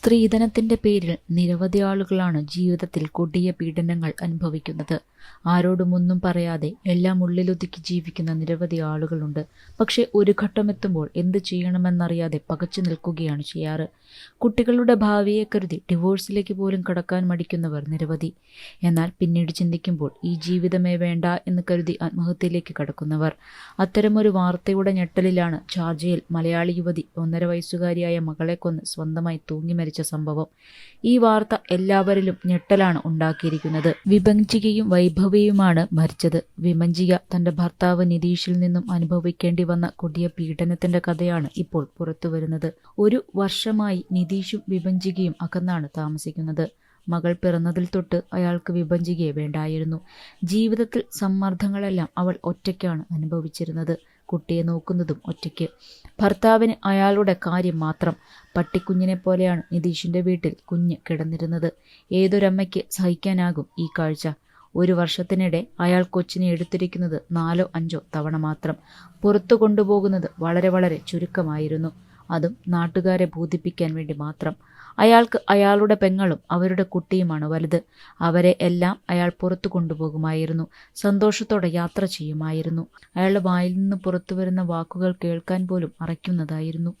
സ്ത്രീധനത്തിന്റെ പേരിൽ നിരവധി ആളുകളാണ് ജീവിതത്തിൽ കൊടിയ പീഡനങ്ങൾ അനുഭവിക്കുന്നത്. ആരോടുമൊന്നും പറയാതെ എല്ലാം ഉള്ളിലൊതുക്കി ജീവിക്കുന്ന നിരവധി ആളുകളുണ്ട്. പക്ഷേ ഒരു ഘട്ടമെത്തുമ്പോൾ എന്ത് ചെയ്യണമെന്നറിയാതെ പകച്ചു നിൽക്കുകയാണ് ചെയ്യാറ്. കുട്ടികളുടെ ഭാവിയെ കരുതി ഡിവോഴ്സിലേക്ക് പോലും കടക്കാൻ മടിക്കുന്നവർ നിരവധി. എന്നാൽ പിന്നീട് ചിന്തിക്കുമ്പോൾ ഈ ജീവിതമേ വേണ്ട എന്ന് കരുതി ആത്മഹത്യയിലേക്ക് കടക്കുന്നവർ. അത്തരമൊരു വാർത്തയുടെ ഞെട്ടലിലാണ് ഷാർജയിൽ മലയാളി യുവതി ഒന്നര വയസ്സുകാരിയായ മകളെ കൊന്ന് സ്വന്തമായി തൂങ്ങി മരിച്ച സംഭവം. ഈ വാർത്ത എല്ലാവരിലും ഞെട്ടലാണ് ഉണ്ടാക്കിയിരിക്കുന്നത്. വിഭജികയും വൈഭവിയുമാണ് മരിച്ചത്. വിമഞ്ചിക തന്റെ ഭർത്താവ് നിതീഷിൽ നിന്നും അനുഭവിക്കേണ്ടി വന്ന കൊടിയ പീഡനത്തിന്റെ കഥയാണ് ഇപ്പോൾ പുറത്തുവരുന്നത് ഒരു വർഷമായി നിതീഷും വിഭജികയും അകന്നാണ് താമസിക്കുന്നത്. മകൾ പിറന്നതിൽ തൊട്ട് അയാൾക്ക് വിഭജികയെ വേണ്ടായിരുന്നു. ജീവിതത്തിൽ സമ്മർദ്ദങ്ങളെല്ലാം അവൾ ഒറ്റയ്ക്കാണ് അനുഭവിച്ചിരുന്നത്. കുട്ടിയെ നോക്കുന്നതും ഒറ്റയ്ക്ക്. ഭർത്താവിന് അയാളുടെ കാര്യം മാത്രം. പട്ടിക്കുഞ്ഞിനെ പോലെയാണ് നിതീഷിന്റെ വീട്ടിൽ കുഞ്ഞ് കിടന്നിരുന്നത്. ഏതൊരമ്മയ്ക്ക് സഹിക്കാനാകും ഈ കാഴ്ച? ഒരു വർഷത്തിനിടെ അയാൾ കൊച്ചിനെ എടുത്തിരിക്കുന്നത് നാലോ അഞ്ചോ തവണ മാത്രം. പുറത്തു കൊണ്ടുപോകുന്നത് വളരെ വളരെ ചുരുക്കമായിരുന്നു. അതും നാട്ടുകാരെ ബോധിപ്പിക്കാൻ വേണ്ടി മാത്രം. അയാൾക്ക് അയാളുടെ പെങ്ങളും അവരുടെ കുട്ടിയുമാണ് വലുത്. അവരെ എല്ലാം അയാൾ പുറത്തു കൊണ്ടുപോകുമായിരുന്നു. സന്തോഷത്തോടെ യാത്ര ചെയ്യുമായിരുന്നു. അയാളുടെ വായിൽ നിന്ന് പുറത്തു വരുന്ന വാക്കുകൾ കേൾക്കാൻ പോലും അറയ്ക്കുന്നതായിരുന്നു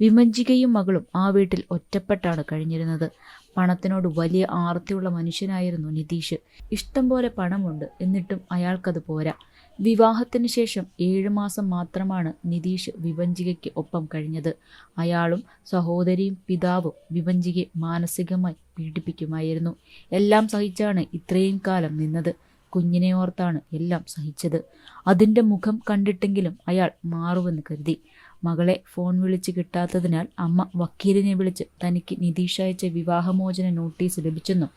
വിമഞ്ചികയും മകളും ആ വീട്ടിൽ ഒറ്റപ്പെട്ടാണ് കഴിഞ്ഞിരുന്നത്. പണത്തിനോട് വലിയ ആർത്തിയുള്ള മനുഷ്യനായിരുന്നു നിതീഷ്. ഇഷ്ടം പോലെ പണമുണ്ട് എന്നിട്ടും അയാൾക്കത് പോരാ. വിവാഹത്തിന് ശേഷം ഏഴുമാസം മാത്രമാണ് നിതീഷ് വിഭഞ്ചികയ്ക്ക് ഒപ്പം കഴിഞ്ഞത്. അയാളും സഹോദരിയും പിതാവും വിഭഞ്ചികയെ മാനസികമായി പീഡിപ്പിക്കുമായിരുന്നു. എല്ലാം സഹിച്ചാണ് ഇത്രയും കാലം നിന്നത്. കുഞ്ഞിനെ ഓർത്താണ് എല്ലാം സഹിച്ചത്. അതിന്റെ മുഖം കണ്ടിട്ടെങ്കിലും അയാൾ മാറുമെന്ന് കരുതി. മകളെ ഫോൺ വിളിച്ച് കിട്ടാത്തതിനാൽ അമ്മ വക്കീലിനെ വിളിച്ച് തനിക്ക് നിതീഷ് അയച്ച വിവാഹമോചന നോട്ടീസ് ലഭിച്ചെന്നും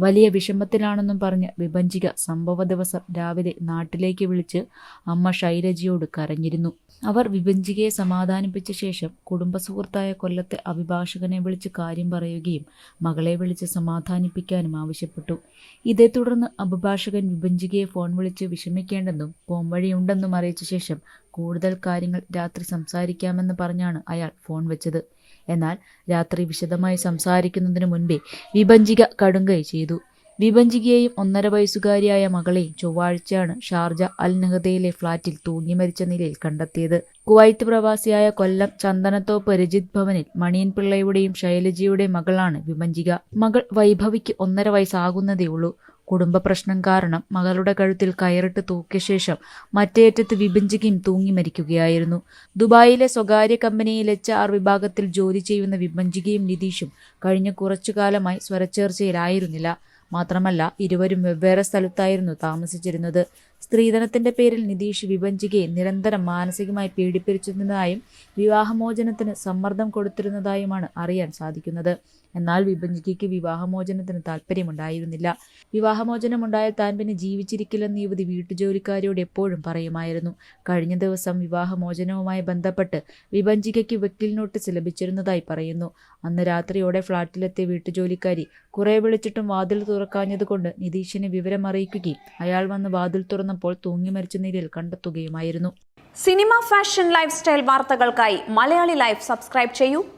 വലിയ വിഷമത്തിലാണെന്നും പറഞ്ഞ് വിഭഞ്ചിക സംഭവ ദിവസം രാവിലെ നാട്ടിലേക്ക് വിളിച്ച് അമ്മ ശൈലജയോട് കരഞ്ഞിരുന്നു. അവർ വിഭഞ്ചികയെ സമാധാനിപ്പിച്ച ശേഷം കുടുംബസുഹൃത്തായ കൊല്ലത്തെ അഭിഭാഷകനെ വിളിച്ച് കാര്യം പറയുകയും മകളെ വിളിച്ച് സമാധാനിപ്പിക്കാനും ആവശ്യപ്പെട്ടു. ഇതേ തുടർന്ന് അഭിഭാഷകൻ വിഭഞ്ചികയെ ഫോൺ വിളിച്ച് വിഷമിക്കേണ്ടെന്നും പോംവഴിയുണ്ടെന്നും അറിയിച്ച ശേഷം കൂടുതൽ കാര്യങ്ങൾ രാത്രി സംസാരിക്കാമെന്ന് പറഞ്ഞാണ് അയാൾ ഫോൺ വെച്ചത്. എന്നാൽ രാത്രി വിശദമായി സംസാരിക്കുന്നതിന് മുൻപേ വിഭജിക കടുങ്കൈ ചെയ്തു. വിഭജികയെയും ഒന്നര വയസ്സുകാരിയായ മകളെയും ചൊവ്വാഴ്ചയാണ് ഷാർജ അൽ നഹദയിലെ ഫ്ളാറ്റിൽ തൂങ്ങി മരിച്ച നിലയിൽ കണ്ടെത്തിയത്. കുവൈത്ത് പ്രവാസിയായ കൊല്ലം ചന്ദനത്തോപ്പ് രജിത് ഭവനിൽ മണിയൻ പിള്ളയുടെയും ശൈലജയുടെയും മകളാണ് വിഭജിക മകൾ വൈഭവിക്ക് ഒന്നര വയസ്സാകുന്നതേയുള്ളൂ. കുടുംബ പ്രശ്നം കാരണം മകളുടെ കഴുത്തിൽ കയറിട്ട് തൂക്കിയ ശേഷം മറ്റേറ്റത്ത് വിഭജിക്കുകയും തൂങ്ങി മരിക്കുകയായിരുന്നു. ദുബായിലെ സ്വകാര്യ കമ്പനിയിൽ എച്ച് ആർ വിഭാഗത്തിൽ ജോലി ചെയ്യുന്ന വിഭജികയും നിതീഷും കഴിഞ്ഞ കുറച്ചു കാലമായി സ്വരച്ചേർച്ചയിലായിരുന്നില്ല. മാത്രമല്ല ഇരുവരും വെവ്വേറെ സ്ഥലത്തായിരുന്നു താമസിച്ചിരുന്നത്. സ്ത്രീധനത്തിന്റെ പേരിൽ നിതീഷ് വിഭജികയെ നിരന്തരം മാനസികമായി പീഡിപ്പിച്ചിരുന്നതായും വിവാഹമോചനത്തിന് സമ്മർദ്ദം കൊടുത്തിരുന്നതായുമാണ് അറിയാൻ സാധിക്കുന്നത്. എന്നാൽ വിഭജികയ്ക്ക് വിവാഹമോചനത്തിന് താല്പര്യമുണ്ടായിരുന്നില്ല വിവാഹമോചനമുണ്ടായാൽ താൻ പിന്നെ ജീവിച്ചിരിക്കില്ലെന്ന് യുവതി വീട്ടുജോലിക്കാരിയോട് എപ്പോഴും പറയുമായിരുന്നു. കഴിഞ്ഞ ദിവസം വിവാഹമോചനവുമായി ബന്ധപ്പെട്ട് വിഭജികയ്ക്ക് വക്കീൽ നോട്ടീസ് ലഭിച്ചിരുന്നതായി പറയുന്നു. അന്ന് രാത്രിയോടെ ഫ്ളാറ്റിലെത്തിയ വീട്ടുജോലിക്കാരി കുറെ വിളിച്ചിട്ടും വാതിൽ തുറക്കാഞ്ഞതുകൊണ്ട് നിതീഷിനെ വിവരം അറിയിക്കുകയും അയാൾ വന്ന് വാതിൽ തുറന്നപ്പോൾ തൂങ്ങി മരിച്ച നിലയിൽ കണ്ടെത്തുകയുമായിരുന്നു. സിനിമ ഫാഷൻ ലൈഫ് സ്റ്റൈൽ വാർത്തകൾക്കായി മലയാളി ലൈഫ് സബ്സ്ക്രൈബ് ചെയ്യൂ.